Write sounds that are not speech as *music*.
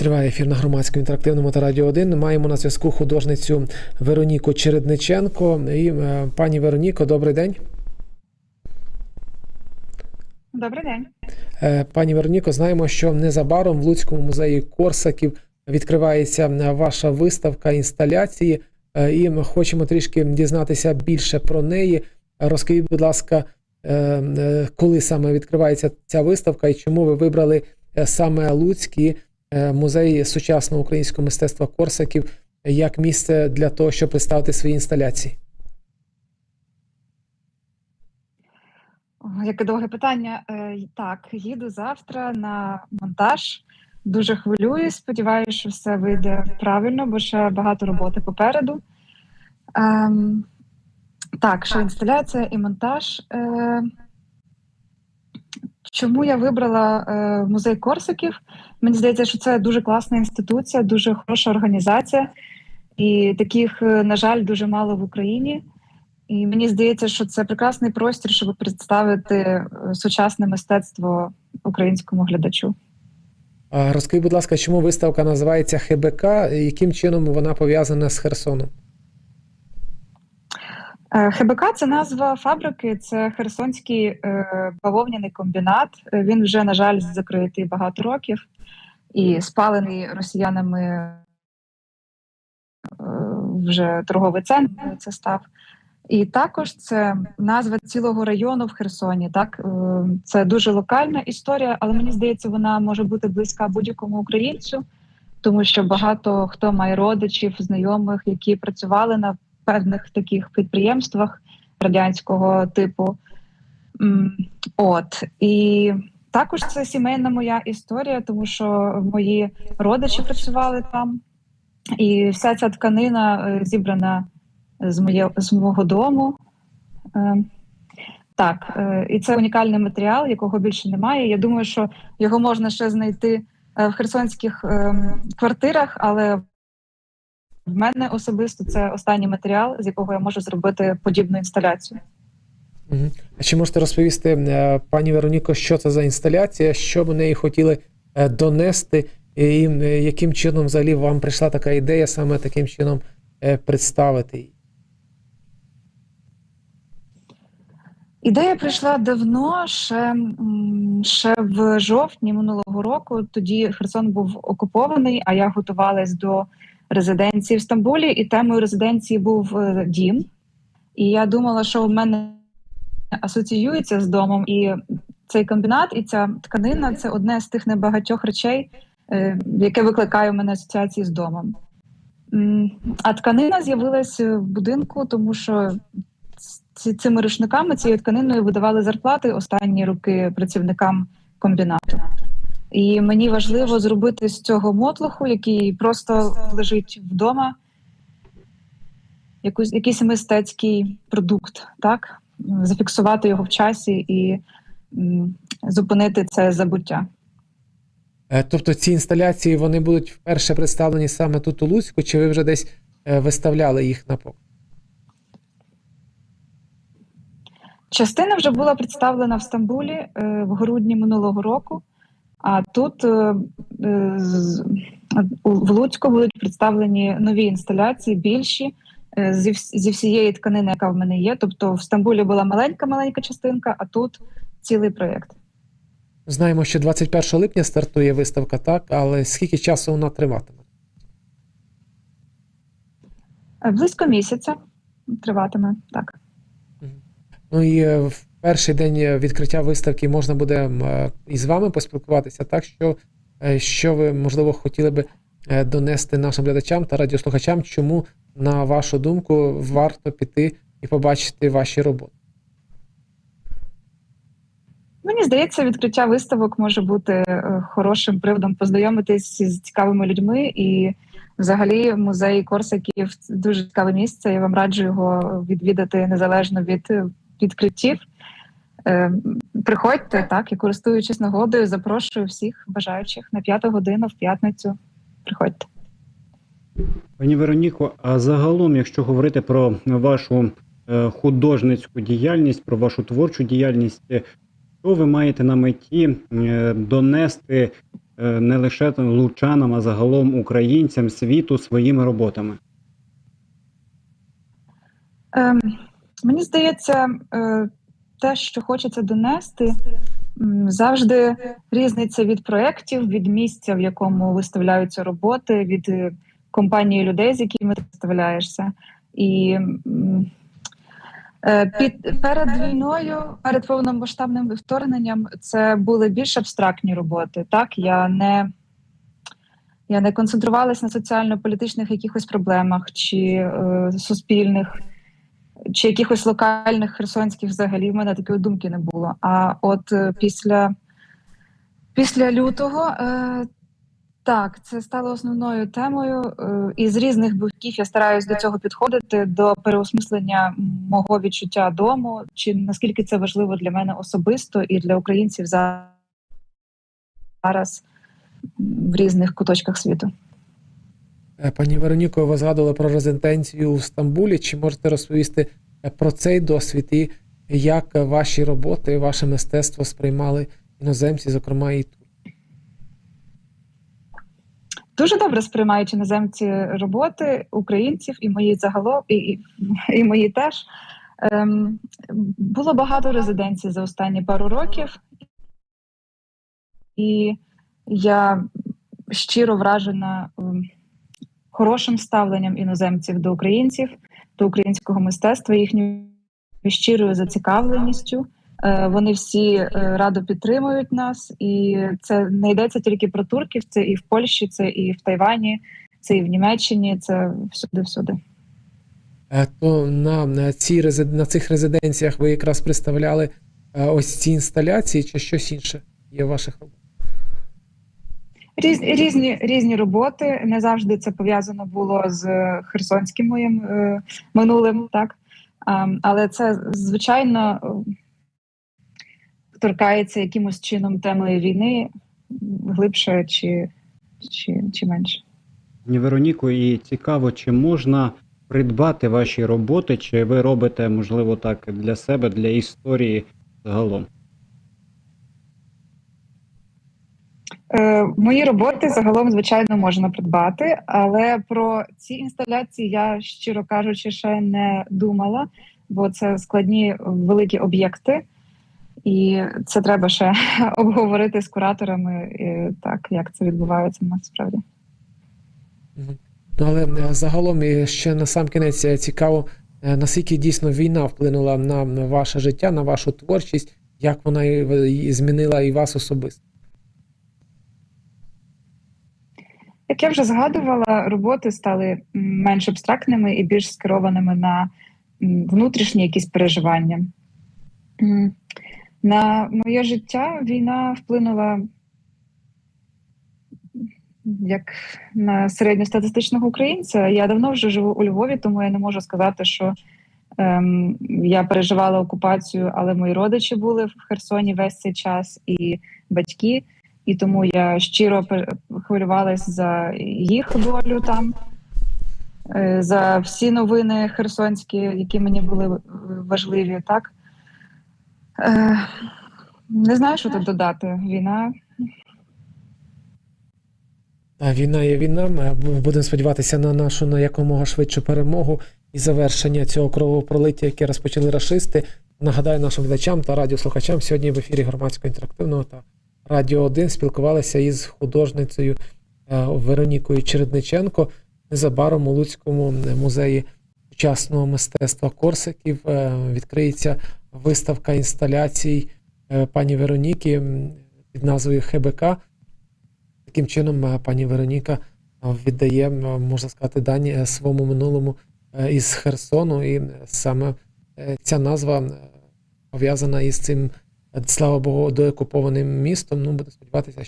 Триває ефір на громадському інтерактивному та радіо 1. Маємо на зв'язку художницю Вероніку Чередниченко. І е, пані Вероніко, добрий день. Добрий день. Е, Пані Вероніко, знаємо, що незабаром в Луцькому музеї Корсаків відкривається е, ваша виставка інсталяції, і ми хочемо трішки дізнатися більше про неї. Розкажіть, будь ласка, коли саме відкривається ця виставка і чому ви вибрали е, саме Луцький е, музей сучасного українського мистецтва Корсаків як місце для того, щоб представити свої інсталяції? Яке довге питання. Е, Так, їду завтра на монтаж. Дуже хвилююсь. Сподіваюся, що все вийде правильно, бо ще багато роботи попереду. Ем, так, що інсталяція і монтаж. Е, чому я вибрала е, музей Корсаків? Мені здається, що це дуже класна інституція, дуже хороша організація, і таких, е, на жаль, дуже мало в Україні. І мені здається, що це прекрасний простір, щоб представити сучасне мистецтво українському глядачу. Розкажіть, будь ласка, чому виставка називається ХБК, яким чином вона пов'язана з Херсоном? Е, ХБК це назва фабрики, це Херсонський е, бавовняний комбінат. Е, Він вже, на жаль, закритий багато років і спалений росіянами вже торговий центр. Це став. І також це назва цілого району в Херсоні. Так це дуже локальна історія, але мені здається, вона може бути близька будь-якому українцю, тому що багато хто має родичів, знайомих, які працювали на певних таких підприємствах радянського типу. От і також це сімейна моя історія, тому що мої родичі працювали там, і вся ця тканина е, зібрана з моє, з мого дому. Е, Так, е, і це унікальний матеріал, якого більше немає. Я думаю, що його можна ще знайти в херсонських е, квартирах, але в мене особисто це останній матеріал, з якого я можу зробити подібну інсталяцію. А чи можете розповісти, е, пані Вероніко, що це за інсталяція, що в неї хотіли е, донести, і е, яким чином взагалі вам прийшла така ідея саме таким чином представити її? Ідея прийшла давно, ще, ще в жовтні минулого року. Тоді Херсон був окупований, а я готувалась до резиденції в Стамбулі, і темою резиденції був е, дім. І я думала, що в мене асоціюється з домом. І цей комбінат, і ця тканина це одне з тих небагатьох речей, е, яке викликає в мене асоціації з домом. А тканина з'явилася в будинку, тому що цими рушниками, цією тканиною видавали зарплати останні роки працівникам комбінату. І мені важливо зробити з цього мотлоху, який просто лежить вдома, якусь, якийсь мистецький продукт, так? зафіксувати його в часі і м, зупинити це забуття. Е, Тобто ці інсталяції вони будуть вперше представлені саме тут у Луцьку, чи ви вже десь е, виставляли їх на показ? Частина вже була представлена в Стамбулі е, в грудні минулого року, а тут е, е, в Луцьку будуть представлені нові інсталяції, більші е, зі, зі всієї тканини, яка в мене є. Тобто в Стамбулі була маленька маленька частинка, а тут цілий проєкт. Знаємо, що 21 липня стартує виставка, так, але скільки часу вона триватиме? Близько місяця триватиме так. Ну і в перший день е, відкриття виставки можна буде е, із вами поспілкуватися, так що, е, що ви, можливо, хотіли би донести нашим глядачам та радіослухачам, чому, на вашу думку, варто піти і побачити ваші роботи. Мені здається, відкриття виставок може бути хорошим приводом познайомитись з цікавими людьми. І взагалі музей Корсаків дуже цікаве місце. Я вам раджу його відвідати незалежно від відкриттів. Е, Приходьте так і користуючись нагодою, запрошую всіх бажаючих на п'яту годину в п'ятницю. Приходьте. Пані Вероніко, а загалом, якщо говорити про вашу е, художницьку діяльність, про вашу творчу діяльність, е, Що ви маєте на меті донести не лише лучанам, а загалом українцям світу своїми роботами? Ем, мені здається, е, те, що хочеться донести, завжди різниця від проєктів, від місця, в якому виставляються роботи, від е, компанії людей, з якими ти виставляєшся. І е, під перед війною, перед повномасштабним вторгненням, це були більш абстрактні роботи. Так, я не я не концентрувалася на соціально-політичних якихось проблемах чи е, суспільних чи якихось локальних херсонських взагалі в мене такої думки не було. А от е, після, після лютого е, так, це стало основною темою. Е, і з різних боків я стараюсь до цього підходити до переосмислення мого відчуття дому, чи наскільки це важливо для мене особисто і для українців за- зараз в різних куточках світу. Е, Пані Вероніко, ви згадували про резиденцію у Стамбулі. Чи можете розповісти е, про цей досвід і як ваші роботи, ваше мистецтво сприймали іноземці, зокрема і тут? Дуже добре сприймають іноземці роботи українців і мої загалом, і, і, мої теж. Ем, було багато резиденцій за останні пару років, і я щиро вражена хорошим ставленням іноземців до українців, до українського мистецтва, їхньою щирою зацікавленістю. Е, Вони всі е, радо підтримують нас, і це не йдеться тільки про турків, це і в Польщі, це і в Тайвані, це і в Німеччині, це всюди, всюди. Е, То на, на, ці, на цих резиденціях ви якраз представляли ось ці інсталяції чи щось інше є в ваших роботах? Різ, різні, різні роботи. Не завжди це пов'язано було з херсонським моїм е, минулим, так а, але це звичайно торкається якимось чином темою війни глибше чи, чи, чи менше. Пані Вероніко, і цікаво, чи можна придбати ваші роботи, чи ви робите, можливо, так для себе, для історії загалом? Мої роботи загалом, звичайно, можна придбати, але про ці інсталяції я, щиро кажучи, ще не думала, бо це складні великі об'єкти, і це треба ще *laughs* обговорити з кураторами, е, так як це відбувається насправді. Ну, але е, загалом і ще на сам кінець е, цікаво, е, наскільки дійсно війна вплинула на ваше життя, на вашу творчість, як вона і- і змінила і вас особисто. Як я вже згадувала, роботи стали менш абстрактними і більш скерованими на внутрішні якісь переживання. На моє життя війна вплинула як на середньостатистичного українця. Я давно вже живу у Львові, тому я не можу сказати, що ем, я переживала окупацію, але мої родичі були в Херсоні весь цей час і батьки. І тому я щиро хвилювалась за їх долю там, е, за всі новини херсонські, які мені були важливі, так. Е, Не знаю, що тут додати. Війна. Війна є війна. Ми будемо сподіватися на нашу на якомога швидшу перемогу і завершення цього кровопролиття, яке розпочали рашисти. Нагадаю нашим глядачам та радіослухачам сьогодні в ефірі громадського інтерактивного та Радіо 1 спілкувалися із художницею е, Веронікою Чередниченко. Незабаром у Луцькому музеї сучасного мистецтва Корсиків е, відкриється виставка інсталяцій е, пані Вероніки під назвою ХБК. Таким чином, пані Вероніка віддає, можна сказати, дані своєму минулому із Херсону, і саме ця назва пов'язана із цим, слава Богу, доокупованим містом. Ну, буде сподіватися,